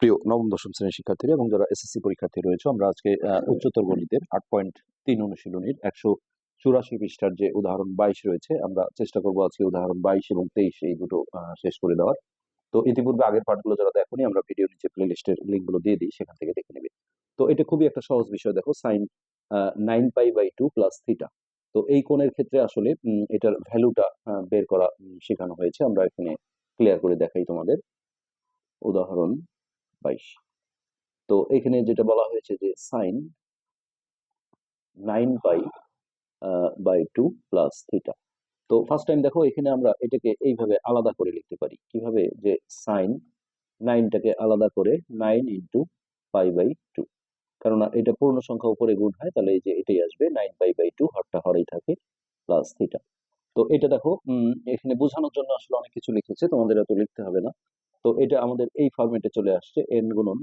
প্রিয় নবম দশম শ্রেণির শিক্ষার্থীরা এবং যারা এসএসসি পরীক্ষার্থী রয়েছে আমরা আজকে আহ, উচ্চতর গণিতের আট পয়েন্ট তিন অনুশীলনীর একশো চুরাশি পৃষ্ঠার যে উদাহরণ বাইশ রয়েছে আমরা চেষ্টা করব আজকে উদাহরণ বাইশ এবং তেইশ এই দুটো শেষ করে দেওয়ার। তো ইতিপূর্বে আগের পাঠগুলো যারা দেখোনি আমরা ভিডিও নিচে প্লে লিস্টের লিঙ্কগুলো দিয়ে দিই সেখান থেকে দেখে নেবে। তো এটা খুবই একটা সহজ বিষয় দেখো sine nine pi by two plus theta তো এই কোণের ক্ষেত্রে আসলে এটার ভ্যালুটা বের করা শেখানো হয়েছে। আমরা এখানে ক্লিয়ার করে দেখাই তোমাদের। উদাহরণ বাইশ। তো এখানে যেটা বলা হয়েছে যে sine nine pi by two plus theta তো ফার্স্ট টাইম দেখো এখানে আমরা এটাকে এইভাবে আলাদা করে লিখতে পারি। কীভাবে? যে সাইন নাইনটাকে আলাদা করে nine into pi by two কেননা এটা পূর্ণ সংখ্যা উপরে গুণ হয়, তাহলে এই যে এটাই আসবে নাইন পাই বাই টু হরটা হরেই থাকে প্লাস থিটা তো এটা দেখো এখানে বোঝানোর জন্য আসলে অনেক কিছু লিখেছে, তোমাদের এত লিখতে হবে না। তো এটা আমাদের এই ফরম্যাটে চলে আসছে এন গুণন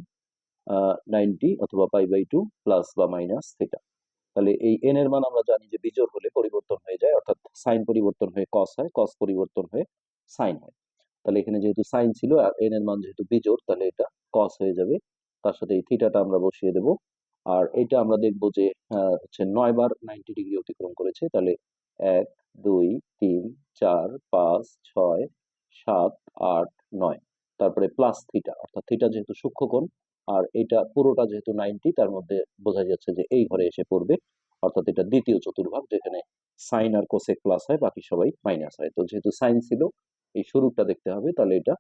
নাইনটি অথবা পাই বাই টু প্লাস বা মাইনাস থিটা তাহলে এই এন এর মান আমরা জানি যে বিজোড় হলে পরিবর্তন হয়ে যায়, অর্থাৎ সাইন পরিবর্তন হয়ে কস হয় কস পরিবর্তন হয়ে সাইন হয়। তাহলে এখানে যেহেতু সাইন ছিল আর এন এর মান যেহেতু বিজোড়, তাহলে এটা কস হয়ে যাবে। তার সাথে এই থিটাটা আমরা বসিয়ে দেব। আর এটা আমরা দেখব যে হচ্ছে নয় বার নাইনটি ডিগ্রি অতিক্রম করেছে। তাহলে এক, দুই, তিন, চার, পাঁচ, ছয়, সাত, আট, নয়। তারপরে প্লাস থিটা অর্থাৎ থিটা যেহেতু সূক্ষ্মকোণ আর এটা পুরোটা যেহেতু নাইনটি তার মধ্যে বোঝা যাচ্ছে যে এই ঘরে এসে পড়বে অর্থাৎ এটা দ্বিতীয় চতুর্ভাগ যেখানে সাইন আর কোসেক প্লাস হয় বাকি সবাই মাইনাস হয়। তো যেহেতু সাইন ছিল এই শুরুটা দেখতে হবে তাহলে এটা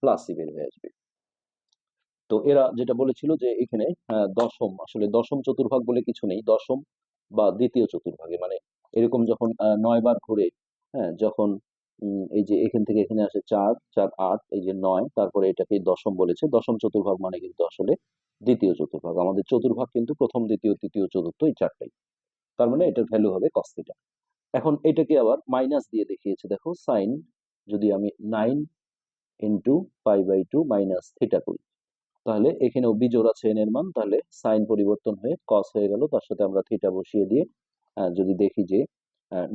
প্লাসই বের হয়ে আসবে। তো এরা যেটা বলেছিল যে এখানে দশম আসলে দশম চতুর্ভাগ বলে কিছু নেই দশম বা দ্বিতীয় চতুর্ভাগে মানে এরকম যখন আহ, নয় বার ঘুরে হ্যাঁ যখন এই যে এখান থেকে এখানে আসে চার চার আট, এই যে নয়, তারপরে এটাকে দশম বলেছে। দশম চতুর্ভাগ মানে কিন্তু আসলে দ্বিতীয় চতুর্ভাগ। আমাদের চতুর্ভাগ কিন্তু প্রথম, দ্বিতীয়, তৃতীয়, চতুর্থ এই চারটাই। তার মানে এটার ভ্যালু হবে theta এখন এটাকে আবার মাইনাস দিয়ে দেখিয়েছে, দেখো সাইন যদি আমি nine into pi by two minus theta করি। তাহলে এখানেও বিজোড় আছে এর মান, তাহলে সাইন পরিবর্তন হয়ে কস হয়ে গেল। তার সাথে আমরা থিটা বসিয়ে দিয়ে যদি দেখি যে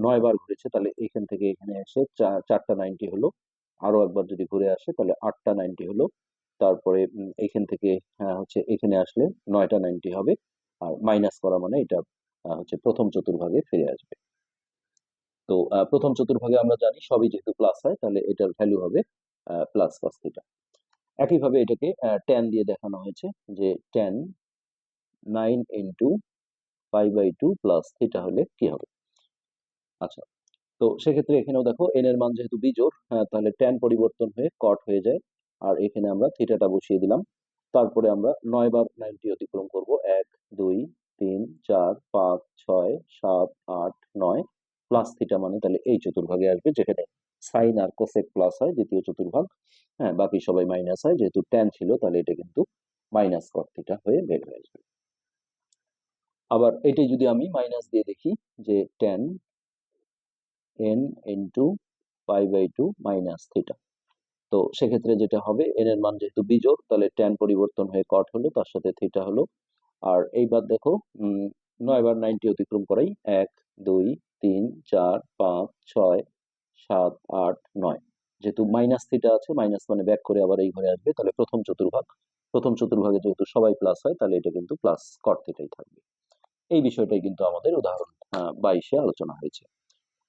নয় বার ঘুরেছে তাহলে এখান থেকে এখানে এসে চারটা নাইনটি হলো। আরও একবার যদি ঘুরে আসে তাহলে আটটা নাইনটি হলো। তারপরে এখান থেকে আহ, হচ্ছে এখানে আসলে নয়টা নাইনটি হবে। আর মাইনাস করা মানে এটা হচ্ছে প্রথম চতুর্ভাগে ফিরে আসবে। তো প্রথম চতুর্ভাগে আমরা জানি সবই যেহেতু প্লাস হয় তাহলে এটার ভ্যালু হবে প্লাস কস থিটা একইভাবে এটাকে ট্যান দিয়ে দেখানো হয়েছে যে tan nine into pi by two plus theta হলে কি হবে? আচ্ছা। তো সেক্ষেত্রে এখানেও দেখো এন এর মান যেহেতু বিজোড় হ্যাঁ, তাহলে ট্যান পরিবর্তন হয়ে কট হয়ে যায়। আর এখানে আমরা থিটাটা বসিয়ে দিলাম। তারপরে আমরা নয় বার নাইনটি অতিক্রম করব। এক দুই তিন চার পাঁচ ছয় সাত আট নয় প্লাস থিটা মানে তাহলে এই চতুর্ভাগে আসবে যেখানে সাইন আর কোসেক প্লাস হয় দ্বিতীয় চতুর্ভাগ। হ্যাঁ বাকি সবাই মাইনাস হয় যেহেতু ট্যান ছিল তাহলে এটা কিন্তু মাইনাস কট থিটা হয়ে বের হয়ে আসবে। আবার এটাই যদি আমি মাইনাস দিয়ে দেখি যে tan n into pi by two minus theta তো সেক্ষেত্রে যেটা হবে এন এর মান যেহেতু বিজোড়, তাহলে ট্যান পরিবর্তন হয়ে কট হলো, তার সাথে থিটা হলো। আর এইবার দেখো নয় বার নাইনটি অতিক্রম করাই, এক, দুই, তিন, চার, পাঁচ, ছয়, সাত, আট, নয়। যেহেতু মাইনাস থিটা আছে মাইনাস মানে ব্যাক করে আবার এই ঘরে আসবে, তাহলে প্রথম চতুর্ভাগ। প্রথম চতুর্ভাগে যেহেতু সবাই প্লাস হয়, তাহলে এটা কিন্তু প্লাস কট থিটাই থাকবে। এই বিষয়টাই কিন্তু আমাদের উদাহরণ বাইশে আলোচনা হয়েছে।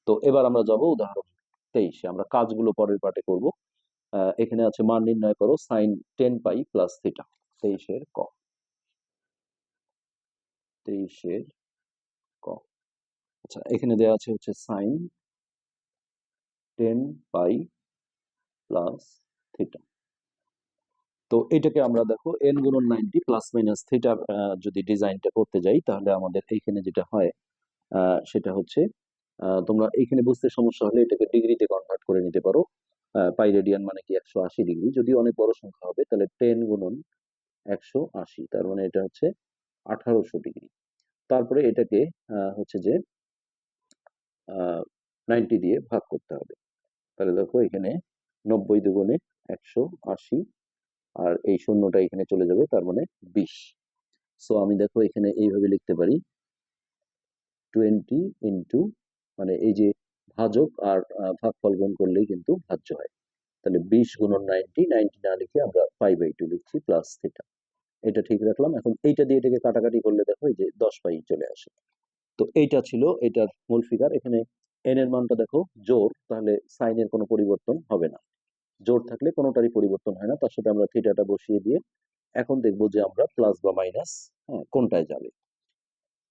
তো এবার আমরা যাব উদাহরণ তেইশে আমরা কাজগুলো পরের পার্টে করব। এখানে আছে মান নির্ণয় করো sine ten pi plus theta তেইশের ক। তেইশের ক। আচ্ছা এখানে দেওয়া আছে হচ্ছে sine ten pi plus theta তো এটাকে আমরা দেখো এন গুণন নাইনটি প্লাস মাইনাস থিটার যদি ডিজাইনটা করতে যাই, তাহলে আমাদের এইখানে যেটা হয় সেটা হচ্ছে তোমরা এইখানে বুঝতে সমস্যা হলে এটাকে ডিগ্রিতে কনভার্ট করে নিতে পারো। পাই রেডিয়ান মানে কি একশো আশি ডিগ্রি। যদি অনেক বড় সংখ্যা হবে, তাহলে টেন গুণন একশো আশি, তার মানে এটা হচ্ছে আঠারোশো ডিগ্রি। তারপরে এটাকে হচ্ছে যে নাইনটি দিয়ে ভাগ করতে হবে। তাহলে দেখো এখানে নব্বই দুগুণে একশো আশি, আর এই শূন্যটা এখানে চলে যাবে, তার মানে বিশ। সো আমি দেখো এখানে এইভাবে লিখতে পারি। টোয়েন্টি ইন্টু মানে এই যে ভাজক আর ভাগফল গুণ করলেই কিন্তু ভাজ্য হয়। তাহলে বিশ গুণন নাইনটি নাইনটি না লিখে আমরা পাই বাই টু লিখছি প্লাস থিটা এটা ঠিক রাখলাম। এখন এইটা দিয়ে এটাকে কাটাকাটি করলে দেখো এই যে দশ পাই চলে আসে। তো এইটা ছিল এটার মূল ফিগার এখানে এন এর মানটা দেখো জোর, তাহলে সাইনের কোনো পরিবর্তন হবে না। জোর থাকলে কোনোটারই পরিবর্তন হয় না। তার সাথে আমরা থিটাটা বসিয়ে দিয়ে এখন দেখব যে আমরা প্লাস বা মাইনাস হ্যাঁ কোনটায় যাবে।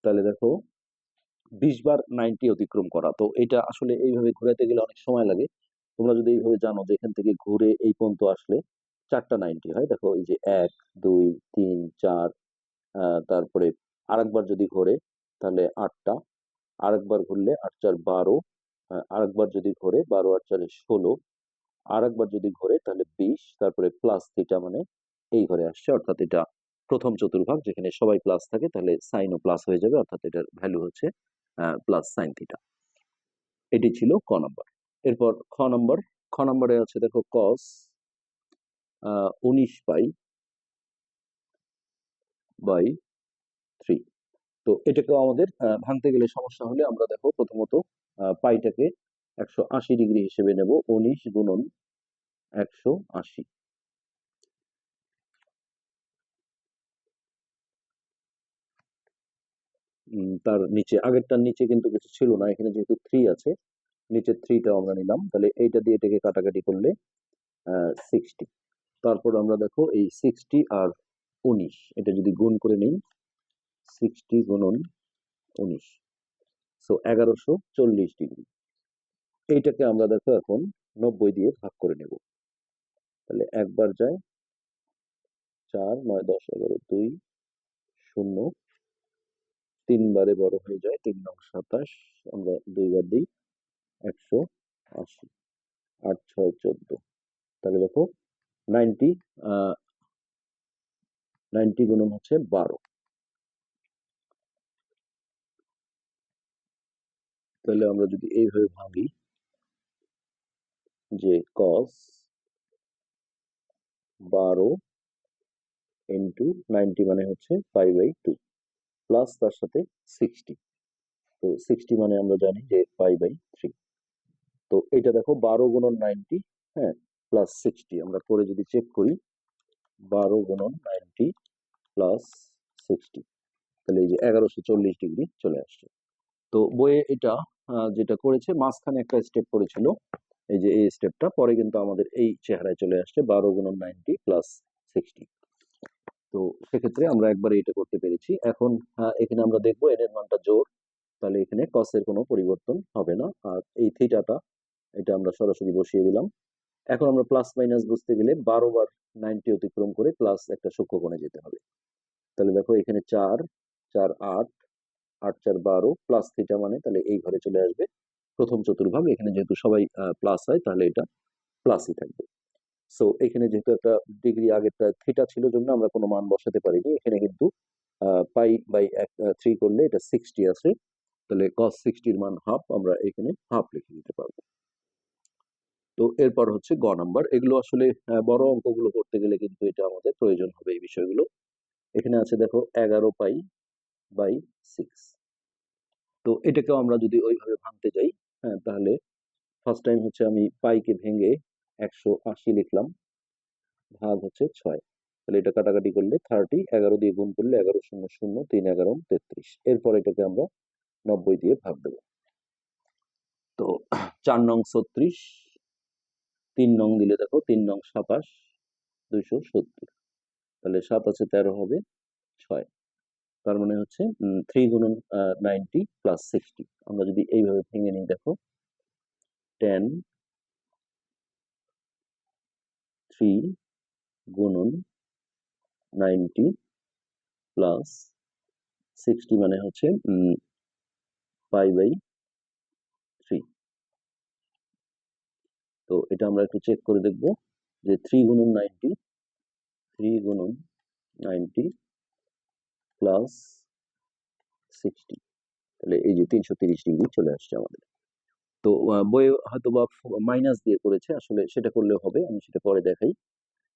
তাহলে দেখো বিশ বার নাইনটি অতিক্রম করা। তো এটা আসলে এইভাবে ঘোরাতে গেলে অনেক সময় লাগে। তোমরা যদি এইভাবে জানো যে এখান থেকে ঘুরে এই পর্যন্ত আসলে চারটা নাইনটি হয়। দেখো এই যে এক, দুই, তিন, চার তারপরে আরেকবার যদি ঘোরে তাহলে আটটা। আরেকবার ঘুরলে আট চার বারো আরেকবার যদি ঘোরে বারো আট চারে ষোলো। আরেকবার যদি ঘোরে তাহলে বিশ, তারপরে প্লাস থিটা মানে এই ঘরে আসছে। অর্থাৎ এটা প্রথম চতুর্ভাগ যেখানে সবাই প্লাস থাকে তাহলে সাইনও প্লাস হয়ে যাবে। অর্থাৎ এটার ভ্যালু হচ্ছে প্লাস সাইন থিটা এটি ছিল ক নম্বর। এরপর খ নম্বর। খ নম্বরে আছে দেখো কস উনিশ পাই বাই থ্রি তো এটাকেও আমাদের ভাঙতে গেলে সমস্যা হলে আমরা দেখো প্রথমত পাইটাকে একশো আশি ডিগ্রি হিসেবে নেব। উনিশ গুণন একশো আশি। তার নিচে, আগেরটার নিচে কিন্তু কিছু ছিল না, এখানে যেহেতু থ্রি আছে নিচের থ্রিটা আমরা নিলাম, তাহলে এইটা দিয়ে এটাকে কাটাকাটি করলে সিক্সটি তারপর আমরা দেখো এই সিক্সটি আর উনিশ, এটা যদি গুণ করে নিই সিক্সটি গুণন উনিশ সো এগারোশো চল্লিশ ডিগ্রি এইটাকে আমরা দেখো এখন নব্বই দিয়ে ভাগ করে নেব। তাহলে একবার যায়, চার, নয়, দশ, এগারো, দুই, শূন্য তিনবারে বড় হয়ে যায়। তিন নং সাতাশ, আমরা দুইবার দিই, একশো আশি, আট ছয় চোদ্দ। তাহলে দেখো, নাইনটি নাইনটি গুণন হচ্ছে বারো। তাহলে আমরা যদি এইভাবে ভাঙি যে কস বারো ইন্টু নাইনটি মানে হচ্ছে ফাইভ বাই টু প্লাস তার সাথে সিক্সটি তো সিক্সটি মানে আমরা জানি যে ফাইভ বাই থ্রি তো এটা দেখো বারো গুণন নাইনটি হ্যাঁ প্লাস সিক্সটি আমরা করে যদি চেক করি, বারো গুণন নাইনটি প্লাস সিক্সটি তাহলে এই যে এগারোশো চল্লিশ ডিগ্রি চলে আসছে। তো বইয়ে এটা যেটা করেছে, মাঝখানে একটা স্টেপ করেছিল, এই যে এই স্টেপটা পরে কিন্তু আমাদের এই চেহারায় চলে আসছে বারো গুণন নাইনটি প্লাস সিক্সটি তো সেক্ষেত্রে আমরা একবার এটা করতে পেরেছি। এখন এখানে আমরা দেখব এর মানটা জোর তাহলে এখানে কসের কোনো পরিবর্তন হবে না। আর এই থিটাটা এটা আমরা সরাসরি বসিয়ে দিলাম। এখন আমরা প্লাস মাইনাস বুঝতে গেলে বারো বার নাইনটি অতিক্রম করে প্লাস একটা সূক্ষ্মকোণে যেতে হবে। তাহলে দেখো এখানে চার চার আট আট চার বারো প্লাস থিটা মানে তাহলে এই ঘরে চলে আসবে। প্রথম চতুর্ভাগ, এখানে যেহেতু সবাই প্লাস হয়, তাহলে এটা প্লাসই থাকবে। সো এখানে যেহেতু একটা ডিগ্রি আগেরটা থিটা ছিল জন্য আমরা কোনো মান বসাতে পারিনি। এখানে কিন্তু পাই বাই এক থ্রি করলে এটা সিক্সটি আসে তাহলে কস সিক্সটির মান হাফ আমরা এখানে হাফ লিখে দিতে পারব। তো এরপর হচ্ছে গ নাম্বার। এগুলো আসলে বড় অঙ্কগুলো করতে গেলে কিন্তু এটা আমাদের প্রয়োজন হবে এই বিষয়গুলো। এখানে আছে দেখো এগারো পাই বাই সিক্স তো এটাকেও আমরা যদি ওইভাবে ভাঙতে যাই হ্যাঁ তাহলে ফার্স্ট টাইম হচ্ছে আমি পাইকে ভেঙে একশো আশি লিখলাম। ভাগ হচ্ছে ছয়। তাহলে এটা কাটাকাটি করলে থার্টি এগারো দিয়ে গুণ করলে এগারো শূন্য শূন্য, তিন, এগারো, তেত্রিশ। এরপর এটাকে আমরা নব্বই দিয়ে ভাগ দেবো। তো চার নং ছত্রিশ, তিন নং দিলে দেখো তিন নং সাতাশ, দুইশো সত্তর। তাহলে সাত আছে তেরো হবে ছয়। তার মানে হচ্ছে থ্রি গুণন নাইনটি প্লাস সিক্সটি আমরা যদি এইভাবে ভেঙে নিই দেখো টেন থ্রি গুণন নাইনটি প্লাস সিক্সটি মানে হচ্ছে পাই বাই থ্রি তো এটা আমরা একটু চেক করে দেখব যে থ্রি গুণন নাইনটি থ্রি গুণন নাইনটি প্লাস সিক্সটি তাহলে এই যে তিনশো তিরিশ ডিগ্রি চলে আসছে আমাদের। তো বইয়ে হয়তো বা মাইনাস দিয়ে করেছে, আসলে সেটা করলেও হবে, আমি সেটা পরে দেখাই।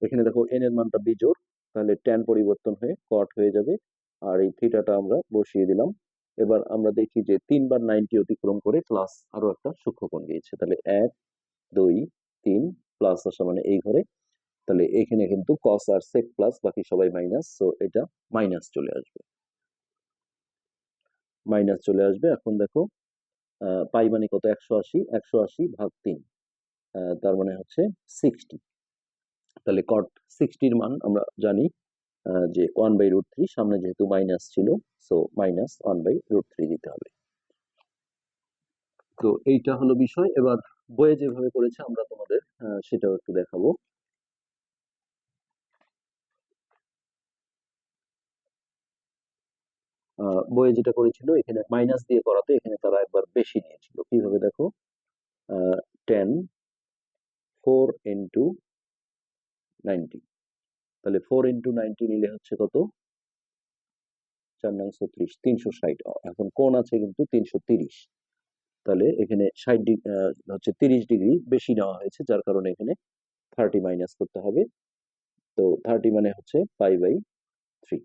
এখানে দেখো এন এর মানটা বিজোড়, তাহলে ট্যান পরিবর্তন হয়ে কট হয়ে যাবে, আর এই থিটাটা আমরা বসিয়ে দিলাম। এবার আমরা দেখি যে তিনবার নাইনটি অতিক্রম করে প্লাস আরও একটা সূক্ষ্মকোণ দিয়েছে তাহলে এক, দুই, তিন প্লাস আসা মানে এই ঘরে। তাহলে এখানে কিন্তু কস আর সেক প্লাস বাকি সবাই মাইনাস সো এটা মাইনাস চলে আসবে। মাইনাস চলে আসবে, এখন দেখো পাই মানে কত? একশো আশি একশো আশি ভাগ তিন তার মানে হচ্ছে সিক্সটি তাহলে কট সিক্সটির মান আমরা জানি যে ওয়ান বাই রুট থ্রি সামনে যেহেতু মাইনাস ছিল so minus one by root three দিতে হবে। তো এইটা হলো বিষয়। এবার বইয়ে যেভাবে করেছে আমরা তোমাদের সেটাও একটু দেখাবো। বইয়ে যেটা করেছিল, এখানে মাইনাস দিয়ে করাতে এখানে তারা একবার বেশি নিয়েছিল। কীভাবে দেখো? টেন ফোর ইন্টু নাইনটি তাহলে ফোর ইন্টু নাইনটি নিলে হচ্ছে কত? চার নং ছত্রিশ, তিনশো ষাট। এখন কোণ আছে কিন্তু তিনশো তিরিশ। তাহলে এখানে ষাট ডিগ্রি হচ্ছে তিরিশ ডিগ্রি বেশি নেওয়া হয়েছে, যার কারণে এখানে থার্টি মাইনাস করতে হবে। তো থার্টি মানে হচ্ছে পাই বাই থ্রি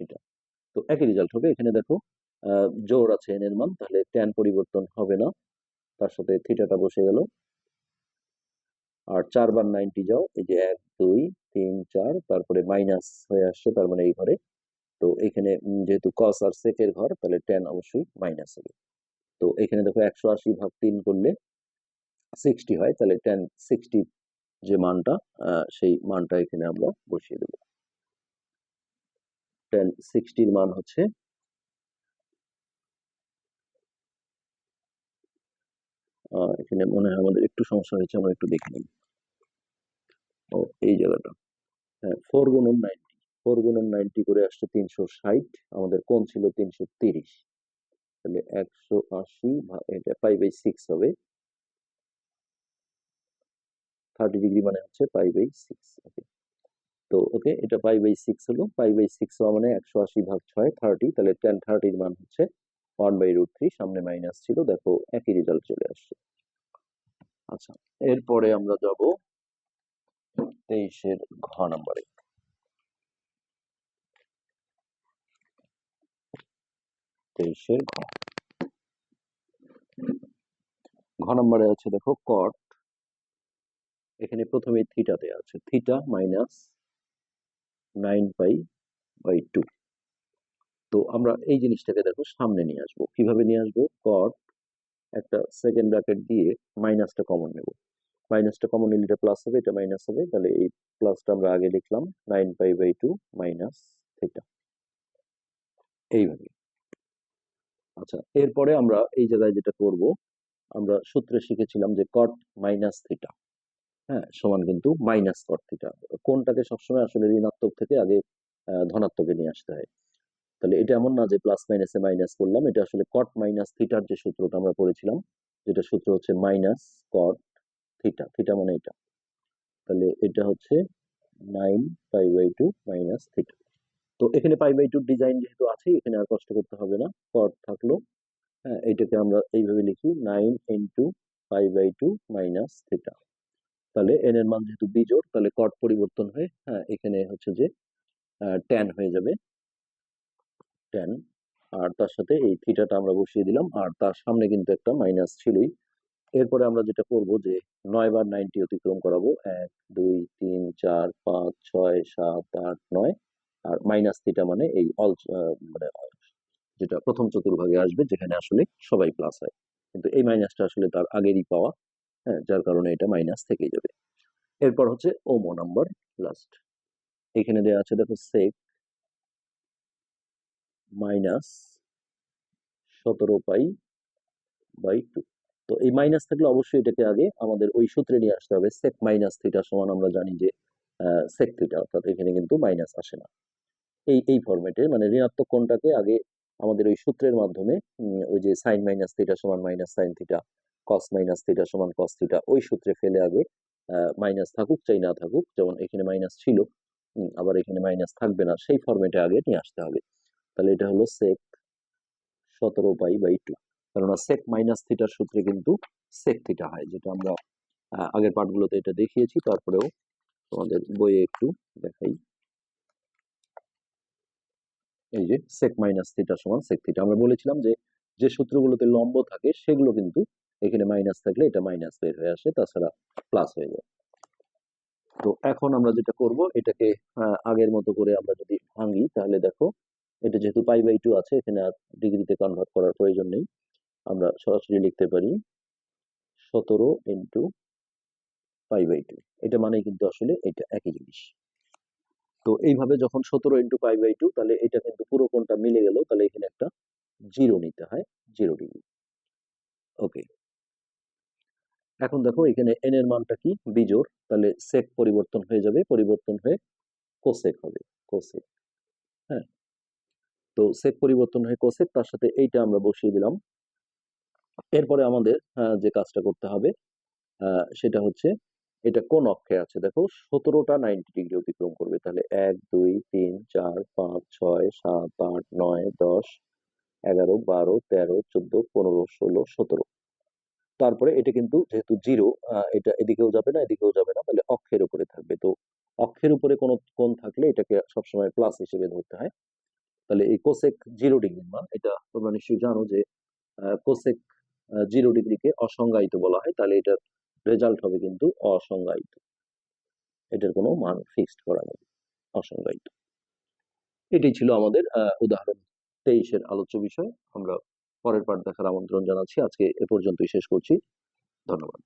এটা। তো একই রেজাল্ট হবে। এখানে দেখো জোর আছে এন এর মান, তাহলে ট্যান পরিবর্তন হবে না। তার সাথে থিটাটা বসে গেল। আর চারবার নাইনটি যাও, এই যে এক, দুই, তিন, চার, তারপরে মাইনাস হয়ে আসছে, তার মানে এই ঘরে। তো এখানে যেহেতু কস আর সেকের ঘর, তাহলে টেন অবশ্যই মাইনাস হবে। তো এখানে দেখো একশো আশি ভাগ তিন করলে সিক্সটি হয়, তাহলে টেন সিক্সটি যে মানটা সেই মানটা এখানে আমরা বসিয়ে দেবো। টেন সিক্সটির মান হচ্ছে। এখানে মনে হয় আমাদের একটু সমস্যা হয়েছে, আমরা একটু দেখে নিই। ও, এই জায়গাটা। হ্যাঁ ফোর গুণন নাইনটি ফোর গুণন নাইনটি করে আসছে তিনশো ষাট। আমাদের কোন ছিল তিনশো তিরিশ। তাহলে একশো আশি এটা ফাইভ বাই সিক্স হবে। থার্টি ডিগ্রি মানে হচ্ছে ফাইভ বাই সিক্স ওকে তো ওকে, এটা পাই বাই সিক্স হলো। পাই বাই সিক্স হওয়া মানে একশো আশি ভাগ ছয় থার্টি তাহলে টেন থার্টির মান হচ্ছে ওয়ান বাই রুট থ্রি সামনে মাইনাস ছিল, দেখো একই রেজাল্ট চলে আসছে। আচ্ছা এরপরে আমরা যাব তেইশের ঘ নাম্বারে। তেইশের ঘ। ঘ নম্বরে আছে দেখো কট এখানে প্রথমে থিটাতে আছে। Theta minus nine pi by two তো আমরা এই জিনিসটাকে দেখো সামনে নিয়ে আসব। কীভাবে নিয়ে আসব? কট একটা সেকেন্ড ব্র্যাকেট দিয়ে মাইনাসটা কমন নেব। মাইনাসটা কমন নিলে এটা প্লাস হবে, এটা মাইনাস হবে। তাহলে এই প্লাসটা আমরা আগে লিখলাম nine pi by two minus theta এইভাবে। আচ্ছা এরপরে আমরা এই জায়গায় যেটা করব, আমরা সূত্রে শিখেছিলাম যে কট মাইনাস থিটা হ্যাঁ সমান কিন্তু মাইনাস কট থিটা কোনটাকে সবসময় আসলে ঋণাত্মক থেকে আগে ধনাত্মকে নিয়ে আসতে হয়? তাহলে এটা এমন না যে প্লাস মাইনাসে মাইনাস করলাম, এটা আসলে কট মাইনাস থিটার যে সূত্রটা আমরা পড়েছিলাম, যেটা সূত্র হচ্ছে মাইনাস কট থিটা থিটা মানে এটা। তাহলে এটা হচ্ছে nine pi by two minus theta তো এখানে পাই বাই টু ডিজাইন যেহেতু আছে, এখানে আর কষ্ট করতে হবে না। কট থাকল হ্যাঁ এইটাকে আমরা এইভাবে লিখি nine into pi by two minus theta তাহলে এন এর মান যেহেতু বিজোড় তাহলে কট পরিবর্তন হয়ে হ্যাঁ এখানে হচ্ছে যে ট্যান হয়ে যাবে। ট্যান আর তার সাথে এই থিটাটা আমরা বসিয়ে দিলাম, আর তার সামনে কিন্তু একটা মাইনাস ছিলই। এরপরে আমরা যেটা করব যে, নয় বার নাইনটি অতিক্রম করাবো, এক, দুই, তিন, চার, পাঁচ, ছয়, সাত, আট, নয়, আর মাইনাস থিটা মানে এই অল মানে যেটা প্রথম চতুর্ভাগে আসবে, যেখানে আসলে সবাই প্লাস হয়। কিন্তু এই মাইনাসটা আসলে তার আগেরই পাওয়া। হ্যাঁ যার কারণে এটা মাইনাস থেকেই যাবে। এরপর হচ্ছে ওমো নাম্বার লাস্ট এখানে দেওয়া আছে, দেখো সেক মাইনাস সতেরো পাই বাই টু তো এই মাইনাস থাকলে অবশ্যই এটাকে আগে আমাদের ওই সূত্রে নিয়ে আসতে হবে সেক মাইনাস থিটা সমান আমরা জানি যে সেক থিটা অর্থাৎ এখানে কিন্তু মাইনাস আসে না। এই এই ফরম্যাটে মানে ঋণাত্মক কোণটাকে আগে আমাদের ওই সূত্রের মাধ্যমে ওই যে সাইন মাইনাস থিটা সমান minus sine theta cos minus theta সমান কস থিটা ওই সূত্রে ফেলে আগে মাইনাস থাকুক চাই না থাকুক, যেমন এখানে মাইনাস ছিল আবার এখানে মাইনাস থাকবে না, সেই ফরম্যাটে আগে নিয়ে আসতে হবে। তাহলে এটা হলো সেক সতেরো পাই বাই টু কেননা সেক মাইনাস থিটার সূত্রে কিন্তু সেক থিটা হয়, যেটা আমরা আগের পাঠগুলোতে এটা দেখিয়েছি, তারপরেও তোমাদের বইয়ে একটু দেখাই। এই যে সেক মাইনাস থিটা সমান সেক থিটা আমরা বলেছিলাম যে যে সূত্রগুলোতে লম্ব থাকে, সেগুলো কিন্তু এখানে মাইনাস থাকলে এটা মাইনাস বের হয়ে আসে, তাছাড়া প্লাস হয়ে যায়। তো এখন আমরা যেটা করব, এটাকে আগের মতো করে আমরা যদি ভাঙি, তাহলে দেখো, এটা যেহেতু পাই বাই টু আছে, এখানে আর ডিগ্রিতে কনভার্ট করার প্রয়োজন নেই। আমরা সরাসরি লিখতে পারি সতেরো ইন্টু পাই বাই টু এটা মানে কিন্তু আসলে এটা একই জিনিস। তো এইভাবে যখন সতেরো ইন্টু পাই বাই টু তাহলে এটা কিন্তু পুরো কোনটা মিলে গেল, তাহলে এখানে একটা জিরো নিতে হয় জিরো ডিগ্রি ওকে এখন দেখো এখানে এন এর মানটা কি? বিজোর তাহলে সেক পরিবর্তন হয়ে যাবে পরিবর্তন হয়ে কোসেক হবে কোসেক হ্যাঁ? তো সেক পরিবর্তন হয়ে কোসেক তার সাথে এইটা আমরা বসিয়ে দিলাম। এরপরে আমাদের আহ, যে কাজটা করতে হবে সেটা হচ্ছে এটা কোন অক্ষে আছে? দেখো সতেরোটা নাইনটি ডিগ্রি অতিক্রম করবে। তাহলে এক দুই তিন চার পাঁচ ছয় সাত আট নয় দশ এগারো বারো তেরো চোদ্দ পনেরো ষোলো সতেরো। তারপরে এটা কিন্তু যেহেতু জিরো এটা এদিকেও যাবে না, এদিকেও যাবে না, তাহলে অক্ষের উপরে থাকবে। তো অক্ষের উপরে কোনো কোণ থাকলে এটাকে সবসময় প্লাস হিসেবে ধরতে হয়। তাহলে এই কোসেক জিরো ডিগ্রির মান, এটা তোমরা নিশ্চয়ই জানো যে কোসেক জিরো ডিগ্রিকে অসংজ্ঞায়িত বলা হয়, তাহলে এটার রেজাল্ট হবে কিন্তু অসংজ্ঞায়িত। এটার কোনো মান ফিক্সড করা নেই, অসংজ্ঞায়িত। এটাই ছিল আমাদের উদাহরণ তেইশের আলোচ্য বিষয়। আমরা পরের পাঠ দেখার আমন্ত্রণ জানাচ্ছি। আজকে এ পর্যন্তই শেষ করছি। ধন্যবাদ।